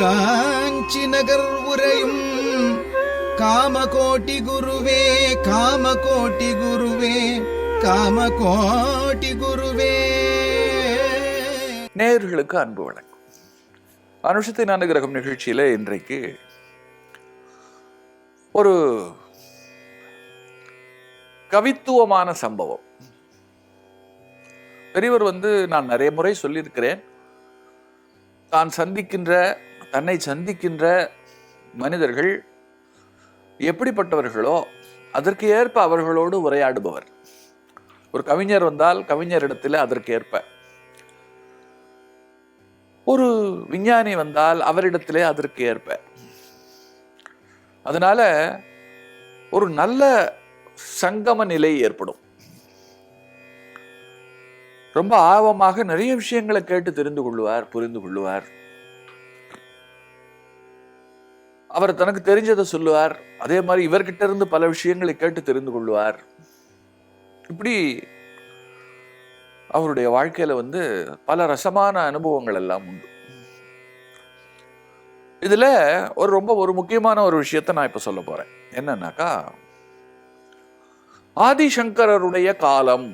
காஞ்சி நகர் உரையும் காமகோட்டி குருவே காமகோட்டி குருவே காமகோட்டி குருவே. நேயர்களுக்கு அன்பு வணக்கம். அனுஷத்தை நானுகிரகம் நிகழ்ச்சியில் இன்றைக்கு ஒரு கவித்துவமான சம்பவம். பெரியவர் வந்து நான் நிறைய முறை சொல்லியிருக்கிறேன். தான் சந்திக்கின்ற தன்னை சந்திக்கின்ற மனிதர்கள் எப்படிப்பட்டவர்களோ அதற்கு ஏற்ப அவர்களோடு உரையாடுபவர். ஒரு கவிஞர் வந்தால் கவிஞரிடத்தில் அதற்கு ஏற்ப ஒரு விஞ்ஞானி வந்தால் அவரிடத்திலே அதற்கு ஏற்ப அதனால ஒரு நல்ல சங்கம நிலை ஏற்படும். ரொம்ப ஆர்வமாக நிறைய விஷயங்களை கேட்டு தெரிந்து கொள்வார் புரிந்து கொள்வார் அவர் தனக்கு தெரிஞ்சதை சொல்லுவார். அதே மாதிரி இவர்கிட்ட இருந்து பல விஷயங்களை கேட்டு தெரிந்து கொள்வார். இப்படி அவருடைய வாழ்க்கையில வந்து பல ரசமான அனுபவங்கள் எல்லாம் உண்டு. இதுல ஒரு ரொம்ப ஒரு முக்கியமான ஒரு விஷயத்தை நான் இப்ப சொல்ல போறேன். என்னன்னாக்கா ஆதிசங்கரருடைய காலம்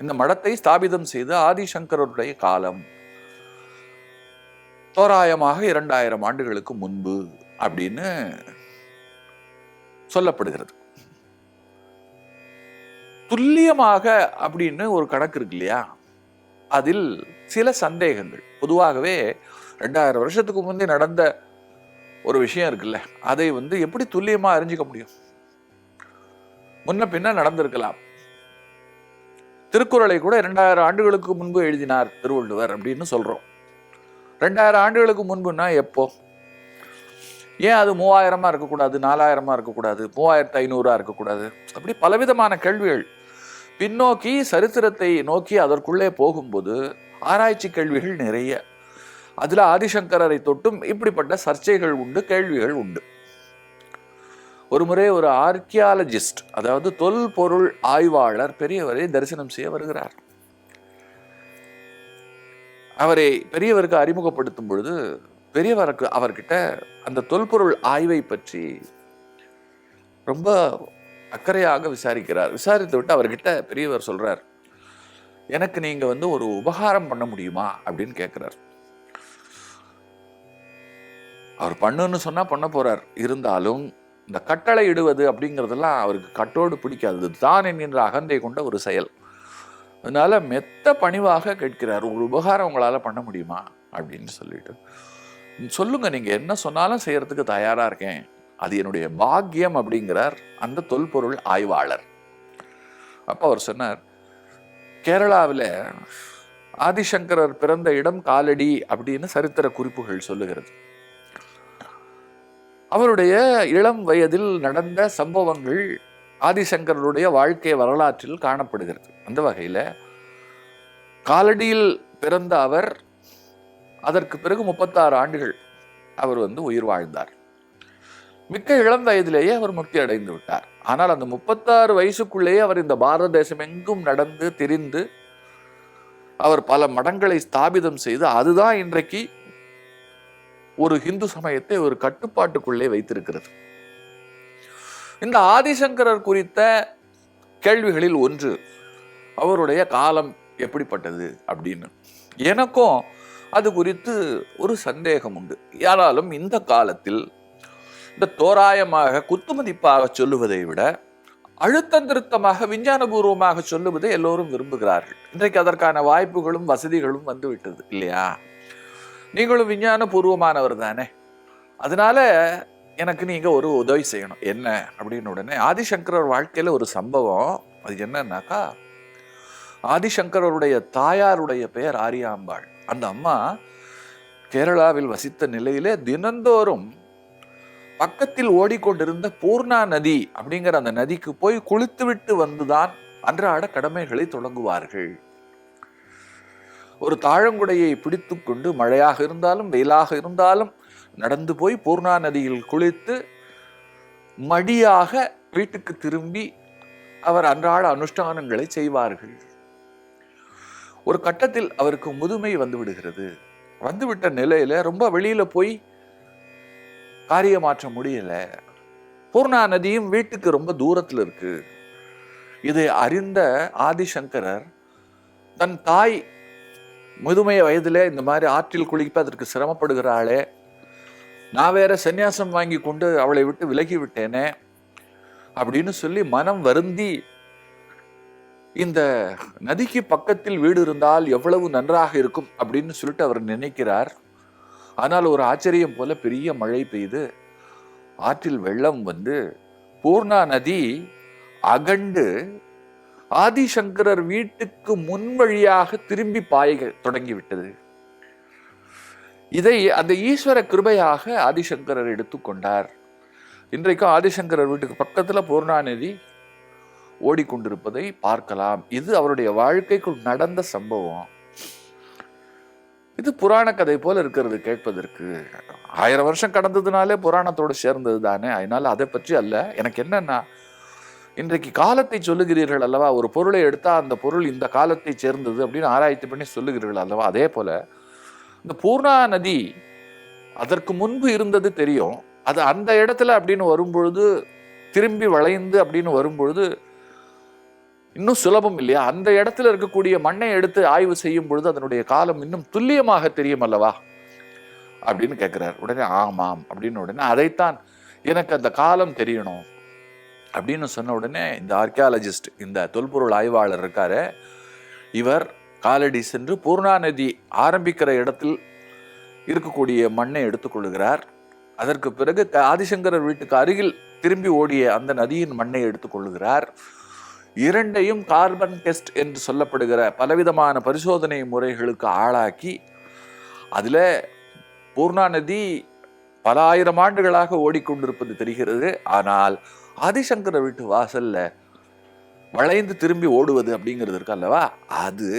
இந்த மடத்தை ஸ்தாபிதம் செய்த ஆதிசங்கரருடைய காலம். தோராயமாக இரண்டாயிரம் ஆண்டுகளுக்கு முன்பு அப்படின்னு சொல்லப்படுகிறது. துல்லியமாக அப்படின்னு ஒரு கணக்கு இருக்கு இல்லையா? அதில் சில சந்தேகங்கள். பொதுவாகவே ரெண்டாயிரம் வருஷத்துக்கு முந்தைய நடந்த ஒரு விஷயம் இருக்குல்ல அதை வந்து எப்படி துல்லியமா அறிஞ்சிக்க முடியும்? முன்ன பின்ன நடந்திருக்கலாம். திருக்குறளை கூட இரண்டாயிரம் ஆண்டுகளுக்கு முன்பு எழுதினார் திருவள்ளுவர் அப்படின்னு சொல்றோம். ரெண்டாயிரம் ஆண்டுகளுக்கு முன்புன்னா எப்போ? ஏன் அது மூவாயிரமா இருக்கக்கூடாது நாலாயிரமா இருக்கக்கூடாது மூவாயிரத்து ஐநூறாக இருக்கக்கூடாது? அப்படி பலவிதமான கேள்விகள். பின்னோக்கி சரித்திரத்தை நோக்கி அதற்குள்ளே போகும்போது ஆராய்ச்சி கேள்விகள் நிறைய. அதில் ஆதிசங்கரரை தொட்டும் இப்படிப்பட்ட சர்ச்சைகள் உண்டு கேள்விகள் உண்டு. ஒரு முறை ஒரு ஆர்கியாலஜிஸ்ட் அதாவது தொல்பொருள் ஆய்வாளர் பெரியவரை தரிசனம் செய்ய வருகிறார். அவரை பெரியவருக்கு அறிமுகப்படுத்தும் பொழுது பெரியவருக்கு அவர்கிட்ட அந்த தொல்பொருள் ஆய்வை பற்றி ரொம்ப அக்கறையாக விசாரிக்கிறார். விசாரித்து விட்டு அவர்கிட்ட பெரியவர் சொல்கிறார் எனக்கு நீங்கள் வந்து ஒரு உபகாரம் பண்ண முடியுமா? அப்படின்னு கேட்குறார். அவர் பண்ணுன்னு சொன்னால் பண்ண போகிறார் இருந்தாலும் இந்த கட்டளை இடுவது அப்படிங்கிறதெல்லாம் அவருக்கு கட்டோடு பிடிக்காது. தான் என்கின்ற அகந்தை கொண்ட ஒரு செயல். அதனால மெத்த பணிவாக கேட்கிறார். ஒரு உபகாரம் உங்களால் பண்ண முடியுமா? அப்படின்னு சொல்லிட்டு. சொல்லுங்க நீங்க என்ன சொன்னாலும் செய்யறதுக்கு தயாரா இருக்கேன். அது என்னுடைய பாக்கியம் அப்படிங்கிறார் அந்த தொல்பொருள் ஆய்வாளர். அப்ப அவர் சொன்னார் கேரளாவில் ஆதிசங்கரர் பிறந்த இடம் காலடி அப்படின்னு சரித்திர குறிப்புகள் சொல்லுகிறது. அவருடைய இளம் வயதில் நடந்த சம்பவங்கள் ஆதிசங்கருடைய வாழ்க்கை வரலாற்றில் காணப்படுகிறது. அந்த வகையில காலடியில் பிறந்த அவர் அதற்கு பிறகு முப்பத்தாறு ஆண்டுகள் அவர் வந்து உயிர் வாழ்ந்தார். மிக்க இளம் வயதிலேயே அவர் முக்தி அடைந்து விட்டார். ஆனால் அந்த முப்பத்தாறு வயசுக்குள்ளேயே அவர் இந்த பாரத தேசம் எங்கும் நடந்து திரிந்து அவர் பல மடங்களை ஸ்தாபிதம் செய்து அதுதான் இன்றைக்கு ஒரு ஹிந்து சமயத்தை ஒரு கட்டுப்பாட்டுக்குள்ளே வைத்திருக்கிறது. இந்த ஆதிசங்கரர் குறித்த கேள்விகளில் ஒன்று அவருடைய காலம் எப்படிப்பட்டது அப்படின்னு. எனக்கும் அது குறித்து ஒரு சந்தேகம் உண்டு. யாராலும் இந்த காலத்தில் இந்த தோராயமாக குத்துமதிப்பாக சொல்லுவதை விட அழுத்தம் திருத்தமாக விஞ்ஞானபூர்வமாக சொல்லுவதை எல்லோரும் விரும்புகிறார்கள். இன்றைக்கு அதற்கான வாய்ப்புகளும் வசதிகளும் வந்துவிட்டது இல்லையா? நீங்களும் விஞ்ஞான பூர்வமானவர் தானே. அதனால எனக்கு நீங்கள் ஒரு உதவி செய்யணும். என்ன? அப்படின்னு உடனே ஆதிசங்கரர் வாழ்க்கையில் ஒரு சம்பவம். அது என்னன்னாக்கா ஆதிசங்கரருடைய தாயாருடைய பெயர் ஆரியாம்பாள். அந்த அம்மா கேரளாவில் வசித்த நிலையிலே தினந்தோறும் பக்கத்தில் ஓடிக்கொண்டிருந்த பூர்ணா நதி அப்படிங்கிற அந்த நதிக்கு போய் குளித்துவிட்டு வந்துதான் அன்றாட கடமைகளை தொடங்குவார்கள். ஒரு தாழங்குடையை பிடித்துக்கொண்டு மழையாக இருந்தாலும் வெயிலாக இருந்தாலும் நடந்து போய் பூர்ணா நதியில் குளித்து மடியாக வீட்டுக்கு திரும்பி அவர் அன்றாட அனுஷ்டானங்களை செய்வார்கள். ஒரு கட்டத்தில் அவருக்கு முதுமை வந்து விடுகிறது வந்துவிட்ட நிலையில ரொம்ப வெளியில போய் காரியமாற்ற முடியல. பூர்ணா நதியும் வீட்டுக்கு ரொம்ப தூரத்தில் இருக்கு. இதை அறிந்த ஆதிசங்கரர் தன் தாய் முதுமை வயதிலே இந்த மாதிரி ஆற்றில் குளிப்பதற்கு சிரமப்படுகிறாளே நான் வேற சந்நியாசம் வாங்கி கொண்டு அவளை விட்டு விலகி விட்டேனே அப்படின்னு சொல்லி மனம் வருந்தி இந்த நதிக்கு பக்கத்தில் வீடு இருந்தால் எவ்வளவு நன்றாக இருக்கும் அப்படின்னு சொல்லிட்டு அவர் நினைக்கிறார். ஆனால் ஒரு ஆச்சரியம் போல பெரிய மழை பெய்து ஆற்றில் வெள்ளம் வந்து பூர்ணா நதி அகண்டு ஆதிசங்கரர் வீட்டுக்கு முன் வழியாக திரும்பி பாய தொடங்கிவிட்டது. இதை அந்த ஈஸ்வர கிருபையாக ஆதிசங்கரர் எடுத்துக்கொண்டார். இன்றைக்கும் ஆதிசங்கரர் வீட்டுக்கு பக்கத்தில் பூர்ணாநிதி ஓடிக்கொண்டிருப்பதை பார்க்கலாம். இது அவருடைய வாழ்க்கைக்குள் நடந்த சம்பவம். இது புராண கதை போல இருக்கிறது கேட்பதற்கு. ஆயிரம் வருஷம் கடந்ததுனாலே புராணத்தோடு சேர்ந்தது தானே அதனால அதை பற்றி அல்ல. எனக்கு என்னன்னா இன்றைக்கு காலத்தை சொல்லுகிறீர்கள் அல்லவா? ஒரு பொருளை எடுத்தா அந்த பொருள் இந்த காலத்தை சேர்ந்தது அப்படின்னு ஆராய்ச்சி பண்ணி சொல்லுகிறீர்கள் அல்லவா? அதே போல இந்த பூர்ணா நதி அதற்கு முன்பு இருந்தது தெரியும். அது அந்த இடத்துல அப்படின்னு வரும்பொழுது திரும்பி வளைந்து அப்படின்னு வரும்பொழுது இன்னும் சுலபம் இல்லையா? அந்த இடத்துல இருக்கக்கூடிய மண்ணை எடுத்து ஆய்வு செய்யும் பொழுது அதனுடைய காலம் இன்னும் துல்லியமாக தெரியும் அல்லவா? அப்படின்னு கேட்குறாரு உடனே ஆமாம் அப்படின்னு உடனே அதைத்தான் எனக்கு அந்த காலம் தெரியணும். அப்படின்னு சொன்ன உடனே இந்த ஆர்கியாலஜிஸ்ட் இந்த தொல்பொருள் ஆய்வாளர் இருக்காரு. இவர் காலடி சென்று பூர்ணா நதி ஆரம்பிக்கிற இடத்தில் இருக்கக்கூடிய மண்ணை எடுத்துக்கொள்கிறார். அதற்கு பிறகு ஆதிசங்கரர் வீட்டுக்கு அருகில் திரும்பி ஓடிய அந்த நதியின் மண்ணை எடுத்துக்கொள்கிறார். இரண்டையும் கார்பன் டெஸ்ட் என்று சொல்லப்படுகிற பலவிதமான பரிசோதனை முறைகளுக்கு ஆளாக்கி அதில் பூர்ணா நதி பல ஆயிரம் ஆண்டுகளாக ஓடிக்கொண்டிருப்பது தெரிகிறது. ஆனால் ஆதிசங்கர வீட்டு வாசல்ல வளைந்து திரும்பி ஓடுவது அப்படிங்கிறது இருக்கு அல்லவா? அது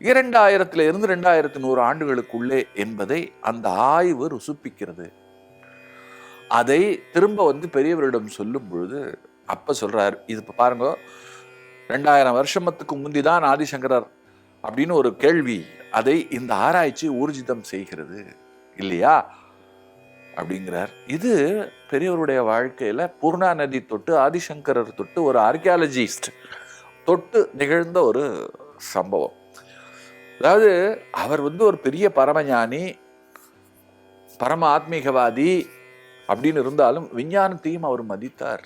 இரண்டாயிரத்துல இருந்து ரெண்டாயிரத்தி நூறு ஆண்டுகளுக்குள்ளே என்பதை அந்த ஆய்வு ருசுப்பிக்கிறது. அதை திரும்ப வந்து பெரியவரிடம் சொல்லும் பொழுது அப்ப சொல்றார் இது இப்போ பாருங்க ரெண்டாயிரம் வருஷமத்துக்கு முந்திதான் ஆதிசங்கரர் அப்படின்னு ஒரு கேள்வி அதை இந்த ஆராய்ச்சி ஊர்ஜிதம் செய்கிறது இல்லையா? அப்படிங்கிறார். இது பெரியவருடைய வாழ்க்கையில பூர்ணா நதி தொட்டு ஆதிசங்கரர் தொட்டு ஒரு ஆர்கியாலஜிஸ்ட் தொட்டு நிகழ்ந்த ஒரு சம்பவம். அதாவது அவர் வந்து ஒரு பெரிய பரமஞானி பரம ஆத்மீகவாதி அப்படின்னு இருந்தாலும் விஞ்ஞானத்தையும் அவர் மதித்தார்.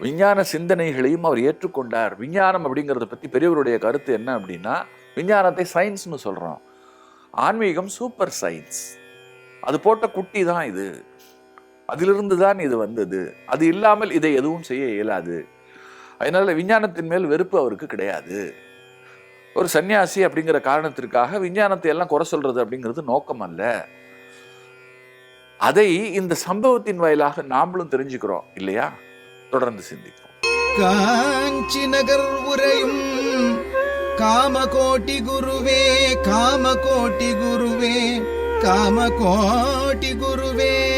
விஞ்ஞான சிந்தனைகளையும் அவர் ஏற்றுக்கொண்டார். விஞ்ஞானம் அப்படிங்கிறத பற்றி பெரியவருடைய கருத்து என்ன அப்படின்னா விஞ்ஞானத்தை சயின்ஸ்னு சொல்கிறோம் ஆன்மீகம் சூப்பர் சயின்ஸ் அது போட்ட குட்டி தான் இது. அதிலிருந்து தான் இது வந்தது. அது இல்லாமல் இதை எதுவும் செய்ய இயலாது. அதனால விஞ்ஞானத்தின் மேல் வெறுப்பு அவருக்கு கிடையாது. ஒரு சன்னியாசி அப்படிங்கிற காரணத்திற்காக விஞ்ஞானத்தை எல்லாம் குறை சொல்றது அப்படிங்கிறது நோக்கம் அல்ல. அதை இந்த சம்பவத்தின் வாயிலாக நாமளும் தெரிஞ்சுக்கிறோம் இல்லையா? தொடர்ந்து சிந்திப்போம். காஞ்சி நகர் உரையும் காமகோட்டி குருவே காமகோட்டி குருவே காமகோட்டி குருவே.